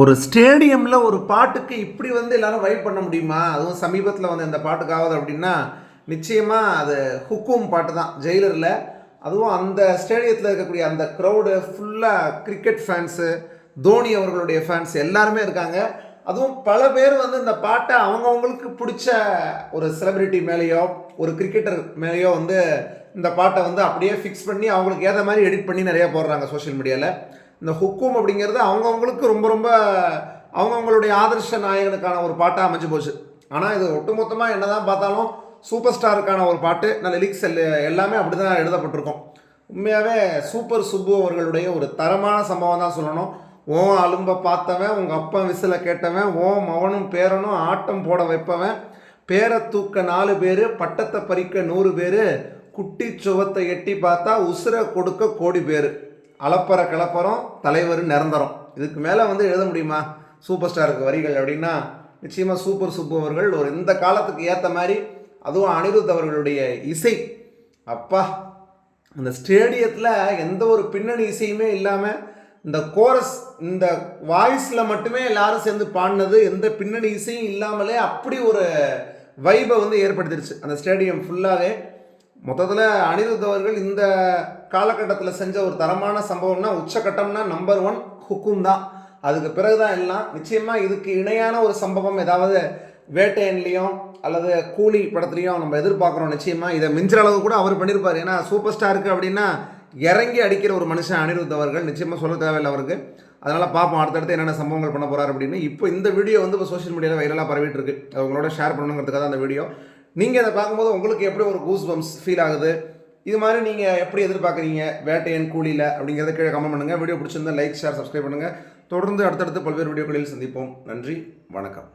ஒரு ஸ்டேடியமில் ஒரு பாட்டுக்கு இப்படி வந்து எல்லாரும் வைப் பண்ண முடியுமா? அதுவும் சமீபத்தில் வந்து இந்த பாட்டுக்காவது அப்படின்னா நிச்சயமாக அது ஹுக்கும் பாட்டு தான் ஜெயிலரில். அதுவும் அந்த ஸ்டேடியத்தில் இருக்கக்கூடிய அந்த க்ரௌடு ஃபுல்லாக கிரிக்கெட் ஃபேன்ஸு தோனி அவர்களுடைய ஃபேன்ஸ் எல்லாருமே இருக்காங்க. அதுவும் பல பேர் வந்து இந்த பாட்டை அவங்கவுங்களுக்கு பிடிச்ச ஒரு செலிபிரிட்டி மேலேயோ ஒரு கிரிக்கெட்டர் மேலேயோ வந்து இந்த பாட்டை வந்து அப்படியே ஃபிக்ஸ் பண்ணி அவங்களுக்கு ஏற்ற மாதிரி எடிட் பண்ணி நிறைய போடுறாங்க சோஷியல் மீடியாவில் இந்த ஹுக்கும் அப்படிங்கிறது அவங்கவுங்களுக்கு ரொம்ப ரொம்ப அவங்கவுங்களுடைய ஆதர்ஷ நாயகனுக்கான ஒரு பாட்டாக அமைஞ்சு போச்சு. ஆனால் இது ஒட்டுமொத்தமாக என்ன தான் பார்த்தாலும் சூப்பர் ஸ்டாருக்கான ஒரு பாட்டு. நல்ல லிரிக்ஸ் எல்லாமே அப்படி தான் எழுதப்பட்டிருக்கும். உண்மையாகவே சூப்பர் சுப்பு அவர்களுடைய ஒரு தரமான சம்பவம் தான் சொல்லணும். ஓ அலும்ப பார்த்தவன் உங்கள் அப்பா விசில கேட்டவன் ஓ மவனும் பேரனும் ஆட்டம் போட வைப்பவன் பேரை தூக்க நாலு பேர் பட்டத்தை பறிக்க நூறு பேர் குட்டி சுவத்தை எட்டி பார்த்தா உசுரை கொடுக்க கோடி பேர். அளப்பற கிளப்பறம் தலைவர் நிரந்தரம். இதுக்கு மேலே வந்து எழுத முடியுமா? சூப்பர் ஸ்டாருக்கு வரிகள் அப்படின்னா நிச்சயமாக சூப்பர் சுப்பு அவர்கள் ஒரு இந்த காலத்துக்கு ஏற்ற மாதிரி அதுவும் அனிருத் அவர்களுடைய இசை. அப்பா அந்த ஸ்டேடியத்தில் எந்த ஒரு பின்னணி இசையுமே இல்லாமல் இந்த கோரஸ் இந்த வாய்ஸில் மட்டுமே எல்லாரும் சேர்ந்து பாடினது எந்த பின்னணி இசையும் இல்லாமலே அப்படி ஒரு வைபை வந்து ஏற்படுத்திருச்சு. அந்த ஸ்டேடியம் ஃபுல்லாகவே மொத்தத்தில் அனிருத் அவர்கள் இந்த காலகட்டத்தில் செஞ்ச ஒரு தரமான சம்பவம்னா உச்சக்கட்டம்னா நம்பர் ஒன் ஹுக்கும் தான் அதுக்கு பிறகு தான் எல்லாம் நிச்சயமாக இதுக்கு இணையான ஒரு சம்பவம் ஏதாவது வேட்டையன்லேயும் அல்லது கூலி படத்துலையும் நம்ம எதிர்பார்க்குறோம் நிச்சயமாக இதை மிஞ்சுற அளவு கூட அவர் பண்ணியிருப்பார் ஏன்னா சூப்பர் ஸ்டாருக்கு அப்படின்னா இறங்கி அடிக்கிற ஒரு மனுஷன் அனிருத் அவர்கள் நிச்சயமாக சொல்ல தேவையில்லை அவருக்கு. அதனால் பார்ப்போம் அடுத்தடுத்து என்னென்ன சம்பவங்கள் பண்ண போகிறார் அப்படின்னு. இப்போ இந்த வீடியோ வந்து இப்போ சோஷியல் மீடியாவில் வைரலாக பரவிட்டு இருக்கு. அவங்களோட ஷேர் பண்ணணுங்கிறதுக்காக அந்த வீடியோ நீங்கள் அதை பார்க்கும்போது உங்களுக்கு எப்படி ஒரு கூஸ் பம்ஸ் ஃபீல் ஆகுது? இது மாதிரி நீங்கள் எப்படி எதிர்பார்க்குறீங்க? வேட்டையன் கூலியில் அப்படிங்கிறத கீழே கமெண்ட் பண்ணுங்கள் வீடியோ பிடிச்சிருந்தா லைக் ஷேர் சப்ஸ்கிரைப் பண்ணுங்கள் தொடர்ந்து அடுத்தடுத்து பல்வேறு வீடியோக்களில் சந்திப்போம். நன்றி. வணக்கம்.